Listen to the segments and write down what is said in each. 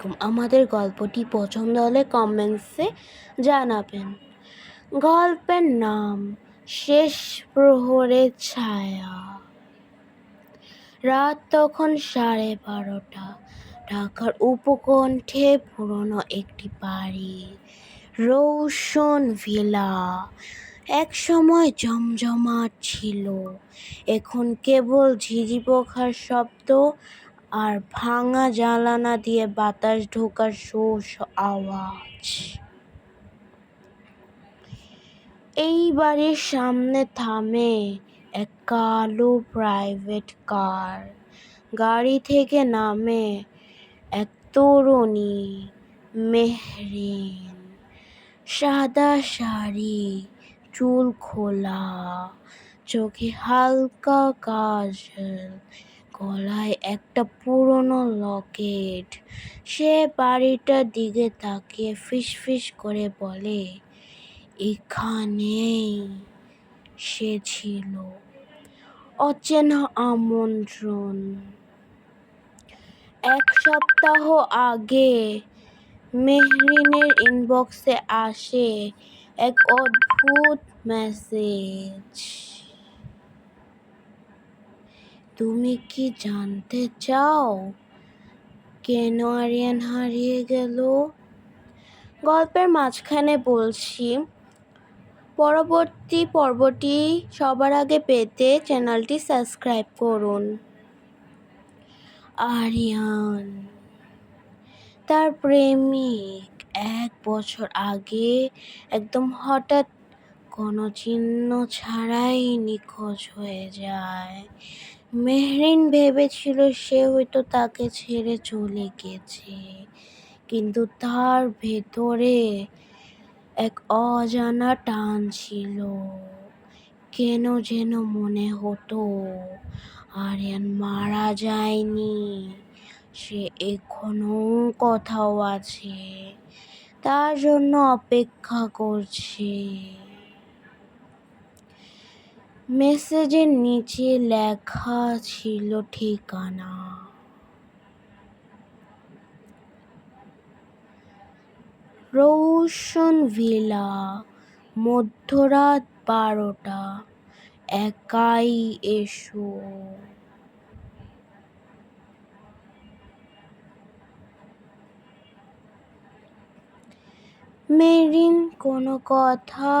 আলাইকুম আমাদের গল্পটি পছন্দ হলে কমেন্টসে জানাবেন। গল্পের নাম, শেষ প্রহরের ছায়া। রাত তখন সাড়ে বারোটা। ঢাকার উপকণ্ঠে পুরনো একটি বাড়ি, রৌশন ভিলা। এক সময় জমজমাট ছিল। এখন কেবল ঝিঝি পোখার শব্দ আর ভাঙা জানালা দিয়ে বাতাস ঢোকার শো শো আওয়াজ। এই বাড়ির সামনে থামে এক কালো প্রাইভেট কার গাড়ি থেকে নামে এক তরুণী মেহরিন। সাদা শাড়ি, চুল খোলা, চোখে হালকা কাজল গলায় একটা পুরনো লকেট। সে বাড়িটার দিকে তাকিয়ে ফিস ফিস করে বলে, এখানেই সে ছিল। অচেনা আমন্ত্রণ। এক সপ্তাহ আগে মেহরিনের ইনবক্সে আসে এক অদ্ভুত মেসেজ তুমি কি জানতে চাও? কেন আরিয়ান হারিয়ে গেল? গল্পের মাঝখানে বলছি, পরবর্তী পর্বটি সবার আগে পেতে চ্যানেলটি সাবস্ক্রাইব করুন। আরিয়ান, তার প্রেমিক এক বছর আগে একদম হঠাৎ কোনো চিহ্ন ছাড়াই নিখোঁজ হয়ে যায়। মেহরিন ভেবেছিল সে হয়তো তাকে ছেড়ে চলে গেছে, কিন্তু তার ভেতরে এক অজানা টান ছিল। কেন যেন মনে হতো, আরিয়ান মারা যায়নি, সে এখনও কোথাও আছে, তার জন্য অপেক্ষা করছে। মেসেজের নিচে লেখা ছিল ঠিকানা। রৌশন ভিলা মধ্যরাত বারোটা একাই এসো। মেরিন কোনো কথা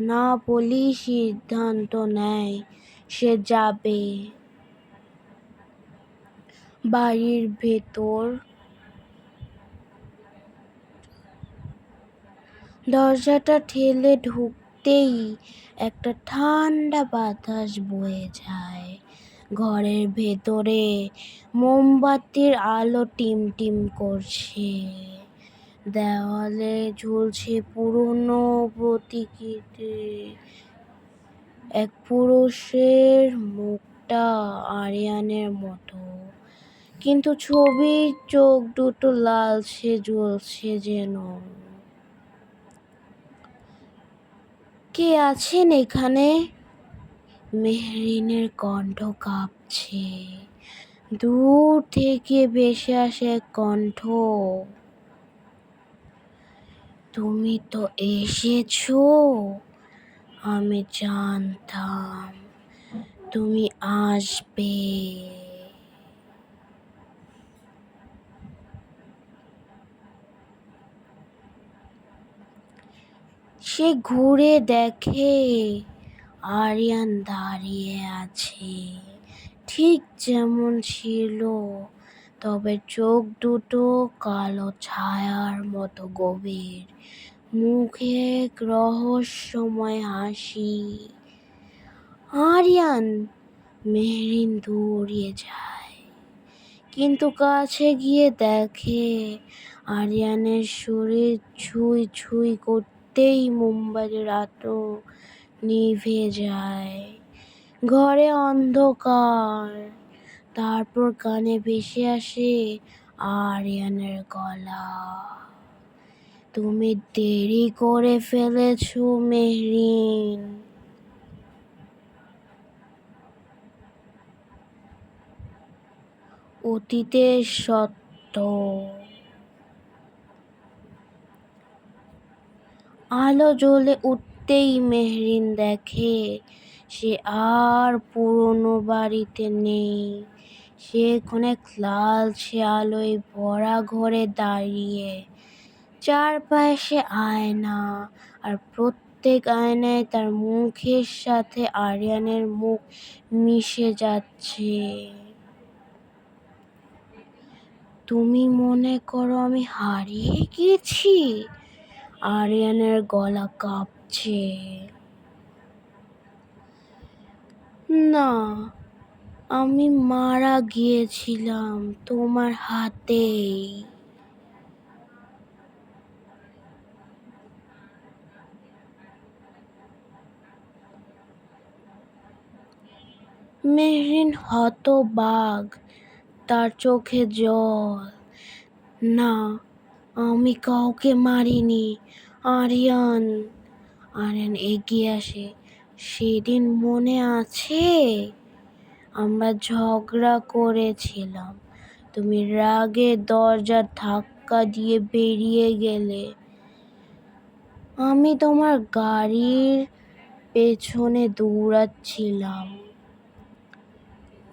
না বলি সিদ্ধান্ত নেয়, সে যাবে। বাড়ির ভেতর দরজাটা ঠেলে ঢুকতেই একটা ঠান্ডা বাতাস বয়ে যায়। ঘরের ভেতরে মোমবাতির আলো টিম টিম করছে। দেওয়ালে ঝুলছে পুরনো প্রতীকীতে। এক পুরুষের মুখটা আরিয়ানের মতো। কিন্তু ছবির চোখ দুটো লালচে জ্বলছে যেন। কে আছেন এখানে? মেহরিনের কণ্ঠ কাঁপছে। দূর থেকে ভেসে আসে কণ্ঠ। তুমি তো এসেছ। আমি জানতাম তুমি আসবে। সে ঘুরে দেখে আরিয়ান দাঁড়িয়ে আছে। ঠিক যেমন ছিল। তবে চোখ দুটো কালো ছায়ার মতো গভীর। মুখে রহস্যময় হাসি। আরিয়ান মেহরিন দৌড়িয়ে যায়, কিন্তু কাছে গিয়ে দেখে আরিয়ানের শরীর ছুঁই ছুঁই করতেই মুম্বাইয়ের আলো নিভে যায়। ঘরে অন্ধকার। তারপর কানে ভেসে আসে আরিয়ানের গলা। তুমি দেরি করে ফেলেছ মেহরিন। অতীতের সত্য। আলো জ্বলে উঠতেই মেহরিন দেখে সে আর পুরনো বাড়িতে নেই। সে অনেক লালচে আলোয় ভরা ঘরে দাঁড়িয়ে। চারপাশে আয়না আর প্রত্যেক আয়নায় তার মুখের সাথে আরিয়ানের মুখ মিশে যাচ্ছে। তুমি মনে করো আমি হারিয়ে গিয়েছি আরিয়ানের গলা কাঁপছে। না আমি মারা গিয়েছিলাম তোমার হাতেই। মেহরিন হতবাক, তার চোখে জল। না, আমি কাউকে মারিনি, আরিয়ান। আরিয়ান এগিয়ে আসে, সেদিন মনে আছে? আমরা ঝগড়া করেছিলাম। তুমি রাগে দরজা ধাক্কা দিয়ে বেরিয়ে গেলে। আমি তোমার গাড়ির পেছনে দৌড়াচ্ছিলাম।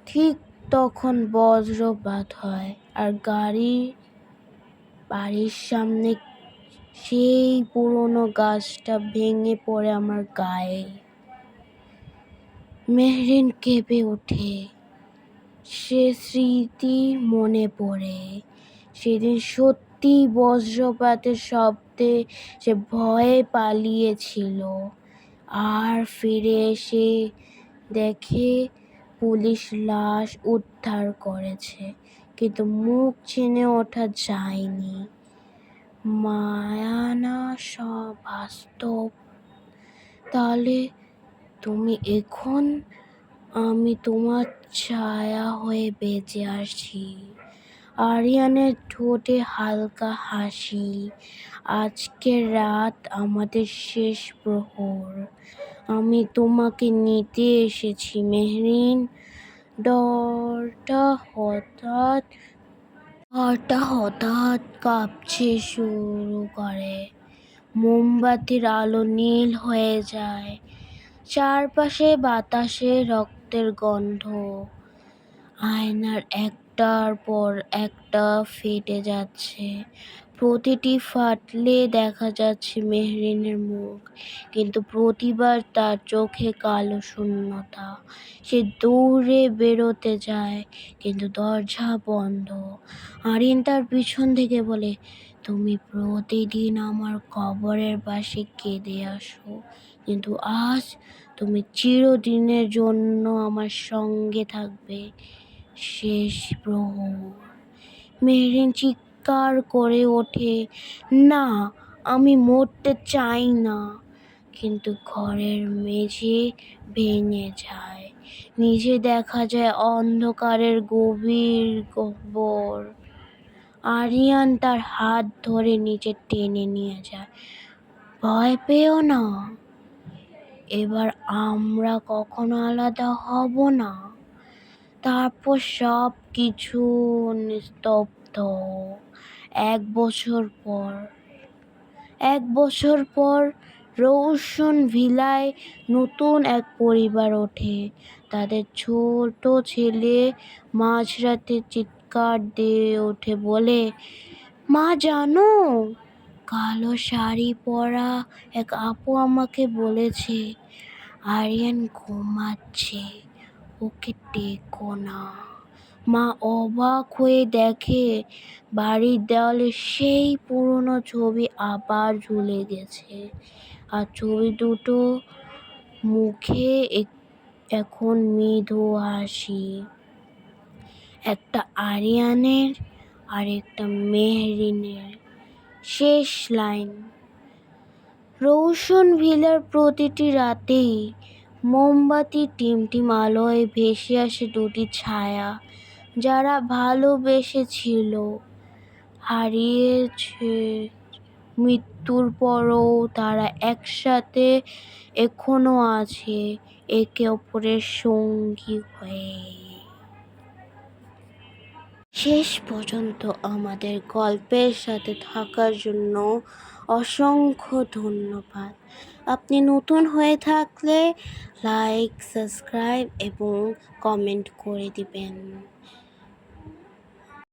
ঠিক তখন বজ্রপাত হয় আর গাড়ি বাড়ির সামনে সেই পুরনো গাছটা ভেঙে পড়ে আমার গায়ে। মেহরিন কেঁপে ওঠে। সে স্মৃতি মনে পড়ে। সেদিন সত্যি বজ্রপাতের শব্দে সে ভয়ে পালিয়েছিল। আর ফিরে এসে দেখে পুলিশ লাশ উদ্ধার করেছে, কিন্তু মুখ চিনে ওঠা যায়নি। মায়ানা সব বাস্তব। তাহলে তুমি এখন আমি তোমার ছায়া হয়ে বেঁচে আসি আরিয়ানের ঠোঁটে হালকা হাসি। আজকে রাত আমাদের শেষ প্রহর। আমি তোমাকে নিতে এসেছি, মেহরিন। ডরটা হঠাৎ ঘরটা হঠাৎ কাঁপছে শুরু করে। মোমবাতির আলো নীল হয়ে যায়। চারপাশে বাতাসে রক্তের গন্ধ। আয়নার একটার পর একটা ফেটে যাচ্ছে। প্রতিটি ফাটলে দেখা যাচ্ছে মেহরিনের মুখ, কিন্তু প্রতিবার তার চোখে কালো শূন্যতা। সে দৌড়ে বেরোতে যায়, কিন্তু দরজা বন্ধ। আরিন তার পিছন থেকে বলে, তুমি প্রতিদিন আমার কবরের পাশে কেঁদে আসো। কিন্তু আজ তুমি চিরদিনের জন্য আমার সঙ্গে থাকবে। শেষ প্রহর। মেহরিন চিৎকার করে ওঠে, না, আমি মরতে চাই না। কিন্তু ঘরের মেঝে ভেঙে যায়। নিজে দেখা যায় অন্ধকারের গভীর গহ্বর আরিয়ান তার হাত ধরে নিচে টেনে নিয়ে যায়। ভয় পেও না। এবার আমরা কখনো আলাদা হব না। তারপর সব কিছু নিস্তব্ধ। এক বছর পর, এক বছর পর রৌশন ভিলায় নতুন এক পরিবার ওঠে। তাদের ছোট ছেলে মাঝরাতে চিৎকার দিয়ে ওঠে বলে, মা, জানো কালো শাড়ি পরা এক আপু আমাকে বলেছে, আরিয়ান ঘুমাচ্ছে, ওকে টেকো না। মা অবাক হয়ে দেখে বাড়ির দেওয়ালে সেই পুরনো ছবি আবার ঝুলে গেছে আর ছবি দুটো মুখে এখন মৃদু হাসি। একটা আরিয়ানের আর একটা মেহরিনের। শেষ লাইন। রৌশন ভিলার প্রতিটি রাতেই মোমবাতি টিমটিম আলোয় ভেসে আসে দুটি ছায়া, যারা ভালোবেসেছিল। হারিয়েছে মৃত্যুর পরও তারা একসাথে এখনও আছে, একে অপরের সঙ্গী হয়ে। শেষ পর্যন্ত আমাদের গল্পের সাথে থাকার জন্য অসংখ্য ধন্যবাদ। আপনি নতুন হয়ে থাকলে লাইক সাবস্ক্রাইব এবং কমেন্ট করে দিবেন।